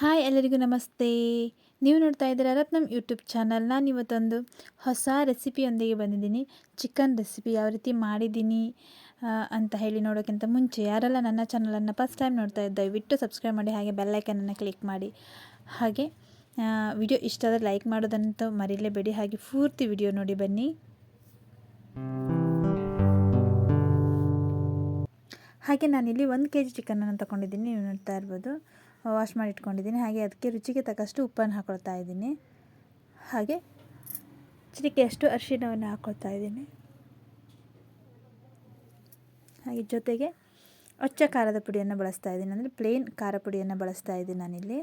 Hi ಎಲ್ಲರಿಗೂ ನಮಸ್ತೆ. ನೀವು ನೋಡ್ತಾ ಇದ್ದೀರಾ ರತ್ನಮ್ ಯೂಟ್ಯೂಬ್ ಚಾನಲ್. ನಾನು ಇವತ್ತೊಂದು ಹೊಸ ರೆಸಿಪಿಯೊಂದಿಗೆ ಬಂದಿದ್ದೀನಿ. ಚಿಕನ್ ರೆಸಿಪಿ ಯಾವ ರೀತಿ ಮಾಡಿದ್ದೀನಿ ಅಂತ ಹೇಳಿ ನೋಡೋಕ್ಕಿಂತ ಮುಂಚೆ ಯಾರೆಲ್ಲ ನನ್ನ ಚಾನಲನ್ನು ಫಸ್ಟ್ ಟೈಮ್ ನೋಡ್ತಾ ಇದ್ದ, ದಯವಿಟ್ಟು ಸಬ್ಸ್ಕ್ರೈಬ್ ಮಾಡಿ, ಹಾಗೆ ಬೆಲ್ಲೈಕನನ್ನು ಕ್ಲಿಕ್ ಮಾಡಿ. ಹಾಗೆ ವಿಡಿಯೋ ಇಷ್ಟ ಆದರೆ ಲೈಕ್ ಮಾಡೋದಂತೂ ಮರೀಲೇಬೇಡಿ ಹಾಗೆ ಪೂರ್ತಿ ವಿಡಿಯೋ ನೋಡಿ ಬನ್ನಿ. ಹಾಗೆ ನಾನಿಲ್ಲಿ ಒಂದು ಕೆ ಜಿ ಚಿಕನನ್ನು ತೊಗೊಂಡಿದ್ದೀನಿ. ನೀವು ನೋಡ್ತಾ ಇರ್ಬೋದು. ವಾಶ್ ಮಾಡಿ ಇಟ್ಕೊಂಡಿದ್ದೀನಿ ಹಾಗೆ ಅದಕ್ಕೆ ರುಚಿಗೆ ತಕ್ಕಷ್ಟು ಉಪ್ಪನ್ನು ಹಾಕ್ಕೊಳ್ತಾ ಇದ್ದೀನಿ. ಹಾಗೆ ಚಿಟಿಕೆಯಷ್ಟು ಅರಿಶಿಣವನ್ನು ಹಾಕ್ಕೊಳ್ತಾ ಇದ್ದೀನಿ. ಹಾಗೆ ಜೊತೆಗೆ ಅಚ್ಚ ಖಾರದ ಪುಡಿಯನ್ನು ಬಳಸ್ತಾ ಇದ್ದೀನಿ. ಅಂದರೆ ಪ್ಲೇನ್ ಖಾರ ಪುಡಿಯನ್ನು ಬಳಸ್ತಾ ಇದ್ದೀನಿ ನಾನಿಲ್ಲಿ.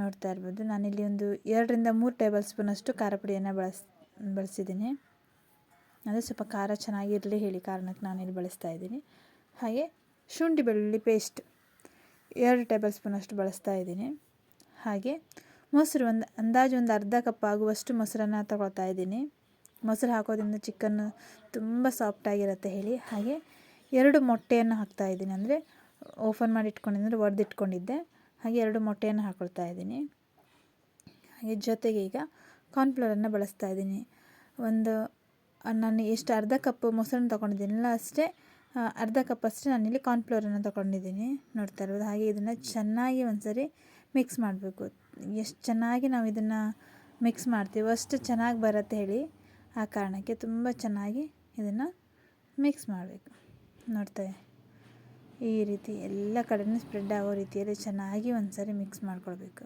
ನೋಡ್ತಾ ಇರ್ಬೋದು. ನಾನಿಲ್ಲಿ ಒಂದು ಎರಡರಿಂದ ಮೂರು ಟೇಬಲ್ ಸ್ಪೂನಷ್ಟು ಖಾರ ಪುಡಿಯನ್ನು ಬಳಸ್, ಬಳಸಿದ್ದೀನಿ. ಅಂದರೆ ಸ್ವಲ್ಪ ಖಾರ ಚೆನ್ನಾಗಿರಲಿ ಹೇಳಿ ಕಾರಣಕ್ಕೆ ನಾನಿಲ್ಲಿ ಬಳಸ್ತಾ ಇದ್ದೀನಿ. ಹಾಗೆ ಶುಂಠಿ ಬೆಳ್ಳುಳ್ಳಿ ಪೇಸ್ಟ್ ಎರಡು ಟೇಬಲ್ ಸ್ಪೂನಷ್ಟು ಬಳಸ್ತಾ ಇದ್ದೀನಿ. ಹಾಗೆ ಮೊಸರು ಒಂದು, ಅಂದಾಜು ಒಂದು ಅರ್ಧ ಕಪ್ ಆಗುವಷ್ಟು ಮೊಸರನ್ನು ತಗೊಳ್ತಾ ಇದ್ದೀನಿ. ಮೊಸರು ಹಾಕೋದ್ರಿಂದ ಚಿಕನ್ನು ತುಂಬ ಸಾಫ್ಟಾಗಿರುತ್ತೆ ಹೇಳಿ. ಹಾಗೆ ಎರಡು ಮೊಟ್ಟೆಯನ್ನು ಹಾಕ್ತಾ ಇದ್ದೀನಿ. ಅಂದರೆ ಓಪನ್ ಮಾಡಿ ಇಟ್ಕೊಂಡಿದ್ದರೆ ಒಡೆದಿಟ್ಕೊಂಡಿದ್ದೆ. ಹಾಗೆ ಎರಡು ಮೊಟ್ಟೆಯನ್ನು ಹಾಕೊಳ್ತಾ ಇದ್ದೀನಿ. ಹಾಗೆ ಜೊತೆಗೆ ಈಗ ಕಾರ್ನ್ಫ್ಲವರನ್ನು ಬಳಸ್ತಾ ಇದ್ದೀನಿ. ಒಂದು, ನಾನು ಎಷ್ಟು ಅರ್ಧ ಕಪ್ ಮೊಸರನ್ನು ತೊಗೊಂಡಿದ್ದೀನಲ್ಲ ಅಷ್ಟೇ ಅರ್ಧ ಕಪ್ ಅಷ್ಟೇ ನಾನಿಲ್ಲಿ ಕಾರ್ನ್ಫ್ಲೋರನ್ನು ತೊಗೊಂಡಿದ್ದೀನಿ. ನೋಡ್ತಾ ಇರ್ಬೋದು. ಹಾಗೆ ಇದನ್ನು ಚೆನ್ನಾಗಿ ಒಂದ್ಸರಿ ಮಿಕ್ಸ್ ಮಾಡಬೇಕು. ಎಷ್ಟು ಚೆನ್ನಾಗಿ ನಾವು ಇದನ್ನು ಮಿಕ್ಸ್ ಮಾಡ್ತೀವೋ ಅಷ್ಟು ಚೆನ್ನಾಗಿ ಬರುತ್ತೆ ಹೇಳಿ. ಆ ಕಾರಣಕ್ಕೆ ತುಂಬ ಚೆನ್ನಾಗಿ ಇದನ್ನು ಮಿಕ್ಸ್ ಮಾಡಬೇಕು. ನೋಡ್ತಾ ಈ ರೀತಿ ಎಲ್ಲ ಕಡೆನೂ ಸ್ಪ್ರೆಡ್ ಆಗೋ ರೀತಿಯಲ್ಲಿ ಚೆನ್ನಾಗಿ ಒಂದ್ಸರಿ ಮಿಕ್ಸ್ ಮಾಡ್ಕೊಳ್ಬೇಕು.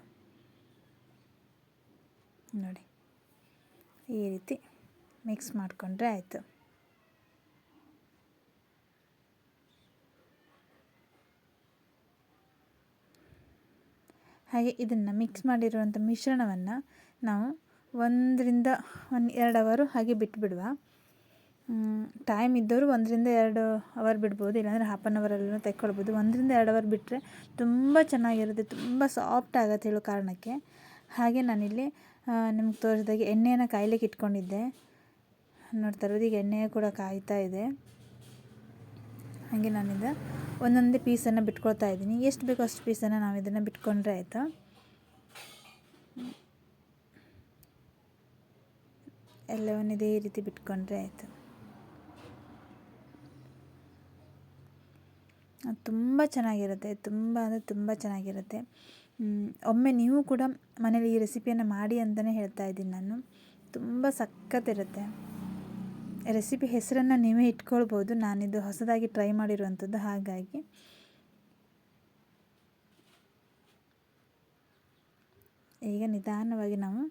ನೋಡಿ. ಈ ರೀತಿ ಮಿಕ್ಸ್ ಮಾಡಿಕೊಂಡ್ರೆ ಆಯಿತು. ಹಾಗೆ ಇದನ್ನು ಮಿಕ್ಸ್ ಮಾಡಿರುವಂಥ ಮಿಶ್ರಣವನ್ನು ನಾವು ಒಂದರಿಂದ ಒಂದು ಎರಡು ಅವರು ಹಾಗೆ ಬಿಟ್ಬಿಡುವ. ಟೈಮ್ ಇದ್ದವರು ಒಂದರಿಂದ ಎರಡು ಅವರ್ ಬಿಡ್ಬೋದು, ಇಲ್ಲಾಂದರೆ ಹಾಫ್ ಆನ್ ಅವರಲ್ಲೂ ತೆಕ್ಕೊಳ್ಬೋದು. ಒಂದರಿಂದ ಎರಡು ಅವರ್ ಬಿಟ್ಟರೆ ತುಂಬ ಚೆನ್ನಾಗಿರುತ್ತೆ, ತುಂಬ ಸಾಫ್ಟ್ ಆಗುತ್ತೆ ಹೇಳೋ ಕಾರಣಕ್ಕೆ. ಹಾಗೆ ನಾನಿಲ್ಲಿ ನಿಮ್ಗೆ ತೋರಿಸಿದಾಗೆ ಎಣ್ಣೆಯನ್ನು ಕಾಯ್ಲಿಕ್ಕೆ ಇಟ್ಕೊಂಡಿದ್ದೆ. ನೋಡ್ತಾ ಇರೋದು, ಈಗ ಎಣ್ಣೆ ಕೂಡ ಕಾಯ್ತಾ ಇದೆ. ಹಾಗೆ ನಾನಿದ ಒಂದೊಂದೇ ಪೀಸನ್ನು ಬಿಟ್ಕೊಳ್ತಾ ಇದ್ದೀನಿ. ಎಷ್ಟು ಬೇಕೋ ಅಷ್ಟು ಪೀಸನ್ನು ನಾವು ಇದನ್ನು ಬಿಟ್ಕೊಂಡ್ರೆ ಆಯಿತಾ? ಎಲ್ಲವನ್ನು ಇದೇ ರೀತಿ ಬಿಟ್ಕೊಂಡ್ರೆ ಆಯಿತು. ತುಂಬ ಚೆನ್ನಾಗಿರುತ್ತೆ. ತುಂಬ ಅಂದರೆ ತುಂಬ ಚೆನ್ನಾಗಿರುತ್ತೆ. ಒಮ್ಮೆ ನೀವು ಕೂಡ ಮನೇಲಿ ಈ ರೆಸಿಪಿಯನ್ನು ಮಾಡಿ ಅಂತಲೇ ಹೇಳ್ತಾ ಇದ್ದೀನಿ ನಾನು. ತುಂಬ ಸಖತ್ತಿರುತ್ತೆ ರೆಸಿಪಿ ಹೆಸರನ್ನು ನೀವೇ ಇಟ್ಕೊಳ್ಬೋದು. ನಾನಿದು ಹೊಸದಾಗಿ ಟ್ರೈ ಮಾಡಿರುವಂಥದ್ದು ಹಾಗಾಗಿ. ಈಗ ನಿಧಾನವಾಗಿ ನಾವು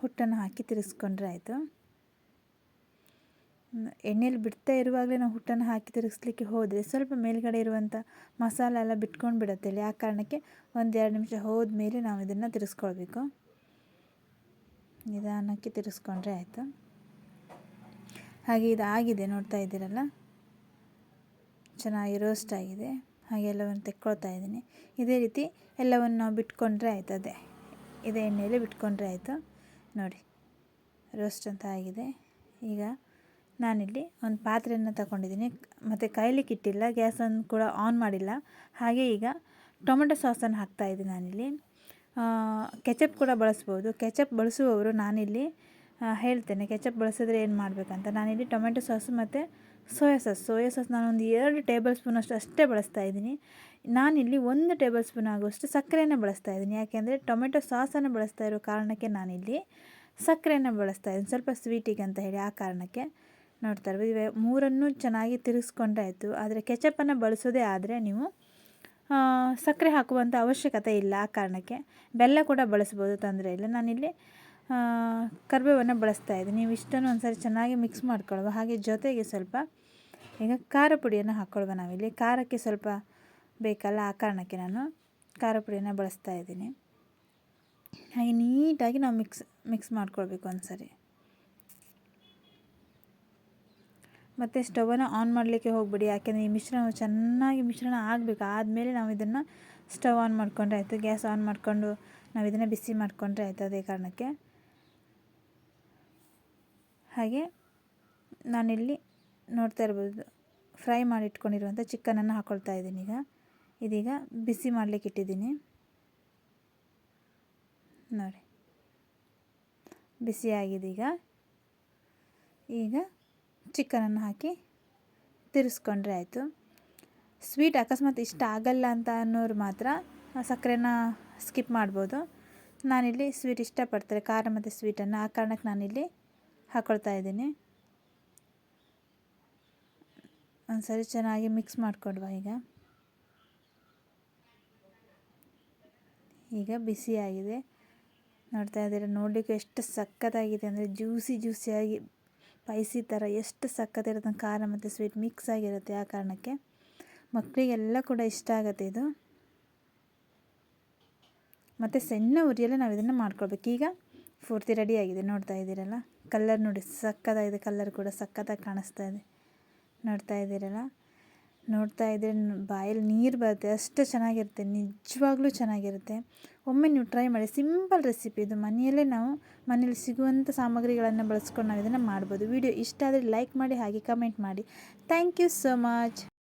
ಹುಟ್ಟನ್ನು ಹಾಕಿ ತಿರುಗಿಸ್ಕೊಂಡ್ರೆ ಆಯಿತು. ಎಣ್ಣೆಯಲ್ಲಿ ಬಿಡ್ತಾ ಇರುವಾಗಲೇ ನಾವು ಹುಟ್ಟನ್ನು ಹಾಕಿ ತಿರುಗಿಸ್ಲಿಕ್ಕೆ ಹೋದರೆ ಸ್ವಲ್ಪ ಮೇಲ್ಗಡೆ ಇರುವಂಥ ಮಸಾಲೆ ಎಲ್ಲ ಬಿಟ್ಕೊಂಡು ಬಿಡುತ್ತೆ ಆ ಕಾರಣಕ್ಕೆ ಒಂದು ಎರಡು ನಿಮಿಷ ಹೋದ್ಮೇಲೆ ನಾವು ಇದನ್ನು ತಿರುಗಿಸ್ಕೊಳ್ಬೇಕು. ನಿಧಾನಕ್ಕೆ ತಿರುಗಿಸ್ಕೊಂಡ್ರೆ ಆಯಿತು. ಹಾಗೆ ಇದಾಗಿದೆ, ನೋಡ್ತಾ ಇದ್ದೀರಲ್ಲ? ಚೆನ್ನಾಗಿ ರೋಸ್ಟ್ ಆಗಿದೆ. ಹಾಗೆ ಎಲ್ಲವನ್ನು ತೆಕ್ಕೊಳ್ತಾ ಇದ್ದೀನಿ. ಇದೇ ರೀತಿ ಎಲ್ಲವನ್ನು ನಾವು ಬಿಟ್ಕೊಂಡ್ರೆ ಆಯ್ತು ಅದೇ. ಇದೇ ಎಣ್ಣೆಯಲ್ಲಿ ಬಿಟ್ಕೊಂಡ್ರೆ ಆಯಿತು. ನೋಡಿ ರೋಸ್ಟ್ ಅಂತ ಆಗಿದೆ. ಈಗ ನಾನಿಲ್ಲಿ ಒಂದು ಪಾತ್ರೆಯನ್ನು ತಗೊಂಡಿದ್ದೀನಿ. ಮತ್ತು ಕಾಯ್ಲಿಕ್ಕೆ ಇಟ್ಟಿಲ್ಲ ಗ್ಯಾಸನ್ನು ಕೂಡ ಆನ್ ಮಾಡಿಲ್ಲ. ಹಾಗೆ ಈಗ ಟೊಮೆಟೊ ಸಾಸನ್ನು ಹಾಕ್ತಾಯಿದ್ದೆ ಇದ್ದೀನಿ ನಾನಿಲ್ಲಿ. ಕೆಚಪ್ ಕೂಡ ಬಳಸ್ಬೋದು. ಕೆಚಪ್ ಬಳಸುವವರು ನಾನಿಲ್ಲಿ ಹೇಳ್ತೇನೆ. ಕೆಚಪ್ ಬಳಸಿದ್ರೆ ಏನು ಮಾಡಬೇಕಂತ. ನಾನಿಲ್ಲಿ ಟೊಮೆಟೊ ಸಾಸು ಮತ್ತು ಸೋಯಾ ಸಾಸ್. ಸೋಯಾ ಸಾಸ್ ನಾನೊಂದು ಎರಡು ಟೇಬಲ್ ಸ್ಪೂನಷ್ಟು ಅಷ್ಟೇ ಬಳಸ್ತಾ ಇದ್ದೀನಿ. ನಾನಿಲ್ಲಿ ಒಂದು ಟೇಬಲ್ ಸ್ಪೂನ್ ಆಗುವಷ್ಟು ಸಕ್ಕರೆಯನ್ನು ಬಳಸ್ತಾ ಇದ್ದೀನಿ. ಯಾಕೆಂದರೆ ಟೊಮೆಟೊ ಸಾಸನ್ನು ಬಳಸ್ತಾ ಇರೋ ಕಾರಣಕ್ಕೆ ನಾನಿಲ್ಲಿ ಸಕ್ಕರೆಯನ್ನು ಬಳಸ್ತಾ ಇದ್ದೀನಿ. ಸ್ವಲ್ಪ ಸ್ವೀಟಿಗೆ ಅಂತ ಹೇಳಿ ಆ ಕಾರಣಕ್ಕೆ. ನೋಡ್ತಾ ಇರ್ಬೋದು. ಇವೆ ಮೂರನ್ನು ಚೆನ್ನಾಗಿ ತಿರುಗಿಸ್ಕೊಂಡಾಯಿತು. ಆದರೆ ಕೆಚಪ್ಪನ್ನು ಬಳಸೋದೇ ಆದರೆ ನೀವು ಸಕ್ಕರೆ ಹಾಕುವಂಥ ಅವಶ್ಯಕತೆ ಇಲ್ಲ ಆ ಕಾರಣಕ್ಕೆ. ಬೆಲ್ಲ ಕೂಡ ಬಳಸ್ಬೋದು ತೊಂದರೆ ಇಲ್ಲ. ನಾನಿಲ್ಲಿ ಕರಿಬೇವನ್ನು ಬಳಸ್ತಾ ಇದ್ದೀನಿ. ನೀವು ಇಷ್ಟನ್ನು ಒಂದ್ಸರಿ ಚೆನ್ನಾಗಿ ಮಿಕ್ಸ್ ಮಾಡ್ಕೊಳ್ಳುವ ಹಾಗೆ ಜೊತೆಗೆ ಸ್ವಲ್ಪ ಈಗ ಖಾರ ಪುಡಿಯನ್ನು ಹಾಕ್ಕೊಳ್ಳುವ ನಾವಿಲ್ಲಿ. ಖಾರಕ್ಕೆ ಸ್ವಲ್ಪ ಬೇಕಲ್ಲ ಆ ಕಾರಣಕ್ಕೆ ನಾನು ಖಾರ ಪುಡಿಯನ್ನು ಬಳಸ್ತಾ ಇದ್ದೀನಿ. ಹಾಗೆ ನೀಟಾಗಿ ನಾವು ಮಿಕ್ಸ್ ಮಿಕ್ಸ್ ಮಾಡ್ಕೊಳ್ಬೇಕು ಒಂದ್ಸರಿ. ಮತ್ತು ಸ್ಟವನ್ನು ಆನ್ ಮಾಡಲಿಕ್ಕೆ ಹೋಗ್ಬಿಡಿ. ಯಾಕೆಂದರೆ ಈ ಮಿಶ್ರಣ ಚೆನ್ನಾಗಿ ಮಿಶ್ರಣ ಆಗಬೇಕು. ಆದಮೇಲೆ ನಾವು ಇದನ್ನು ಸ್ಟವ್ ಆನ್ ಮಾಡಿಕೊಂಡ್ರೆ ಆಯಿತು, ಗ್ಯಾಸ್ ಆನ್ ಮಾಡಿಕೊಂಡು ನಾವು ಇದನ್ನು ಬಿಸಿ ಮಾಡಿಕೊಂಡ್ರೆ ಆಯಿತು ಅದೇ ಕಾರಣಕ್ಕೆ. ಹಾಗೆ ನಾನಿಲ್ಲಿ ನೋಡ್ತಾ ಇರ್ಬೋದು. ಫ್ರೈ ಮಾಡಿ ಇಟ್ಕೊಂಡಿರುವಂಥ ಚಿಕನನ್ನು ಹಾಕ್ಕೊಳ್ತಾ ಇದ್ದೀನಿ ಈಗ. ಇದೀಗ ಬಿಸಿ ಮಾಡಲಿಕ್ಕೆ ಇಟ್ಟಿದ್ದೀನಿ. ನೋಡಿ. ಬಿಸಿಯಾಗಿದೀಗ ಈಗ. ಚಿಕನನ್ನು ಹಾಕಿ ತಿರ್ಸ್ಕೊಂಡ್ರೆ ಆಯಿತು. ಸ್ವೀಟ್ ಅಕಸ್ಮಾತ್ ಇಷ್ಟ ಆಗಲ್ಲ ಅಂತ ಅನ್ನೋರು ಮಾತ್ರ ಸಕ್ಕರೆನ ಸ್ಕಿಪ್ ಮಾಡ್ಬೋದು. ನಾನಿಲ್ಲಿ ಸ್ವೀಟ್ ಇಷ್ಟಪಡ್ತಾರೆ. ಖಾರ ಮತ್ತು ಸ್ವೀಟನ್ನು. ಆ ಕಾರಣಕ್ಕೆ ನಾನಿಲ್ಲಿ ಹಾಕ್ಕೊಳ್ತಾ ಇದ್ದೀನಿ. ಒಂದು ಸರಿ ಚೆನ್ನಾಗಿ ಮಿಕ್ಸ್ ಮಾಡಿಕೊಡುವ ಈಗ. ಈಗ ಬಿಸಿಯಾಗಿದೆ ನೋಡ್ತಾ ಇದ್ದೀರ, ನೋಡಲಿಕ್ಕೆ ಎಷ್ಟು ಸಕ್ಕತ್ತಾಗಿದೆ ಅಂದರೆ ಜ್ಯೂಸಿ ಜ್ಯೂಸಿಯಾಗಿ ಸ್ಪೈಸಿ ಥರ ಎಷ್ಟು ಸಕ್ಕತ್ತಿರುತ್ತೆ ಖಾರ ಮತ್ತು ಸ್ವೀಟ್ ಮಿಕ್ಸ್ ಆಗಿರುತ್ತೆ ಆ ಕಾರಣಕ್ಕೆ. ಮಕ್ಕಳಿಗೆಲ್ಲ ಕೂಡ ಇಷ್ಟ ಆಗುತ್ತೆ ಇದು. ಮತ್ತು ಸಣ್ಣ ಉರಿಯಲ್ಲೇ ನಾವು ಇದನ್ನು ಮಾಡ್ಕೊಳ್ಬೇಕು. ಈಗ ಪೂರ್ತಿ ರೆಡಿಯಾಗಿದೆ ನೋಡ್ತಾ ಇದ್ದೀರಲ್ಲ? ಕಲ್ಲರ್ ನೋಡಿ, ಸಕ್ಕತ್ತಾಗಿದೆ ಕಲ್ಲರ್ ಕೂಡ, ಸಕ್ಕತ್ತಾಗಿ ಕಾಣಿಸ್ತಾ ಇದೆ. ನೋಡ್ತಾ ಇದ್ದೀರಲ್ಲ? ನೋಡ್ತಾ ಇದ್ದರೆ ಬಾಯಲ್ಲಿ ನೀರು ಬರುತ್ತೆ, ಅಷ್ಟು ಚೆನ್ನಾಗಿರುತ್ತೆ, ನಿಜವಾಗ್ಲೂ ಚೆನ್ನಾಗಿರುತ್ತೆ. ಒಮ್ಮೆ ನೀವು ಟ್ರೈ ಮಾಡಿ ಸಿಂಪಲ್ ರೆಸಿಪಿ ಇದು. ಮನೆಯಲ್ಲೇ ನಾವು ಮನೇಲಿ ಸಿಗುವಂಥ ಸಾಮಗ್ರಿಗಳನ್ನು ಬಳಸ್ಕೊಂಡು ನಾವು ಇದನ್ನು ಮಾಡ್ಬೋದು. ವಿಡಿಯೋ ಇಷ್ಟ ಆದರೆ ಲೈಕ್ ಮಾಡಿ, ಹಾಗೆ ಕಮೆಂಟ್ ಮಾಡಿ. Thank you so much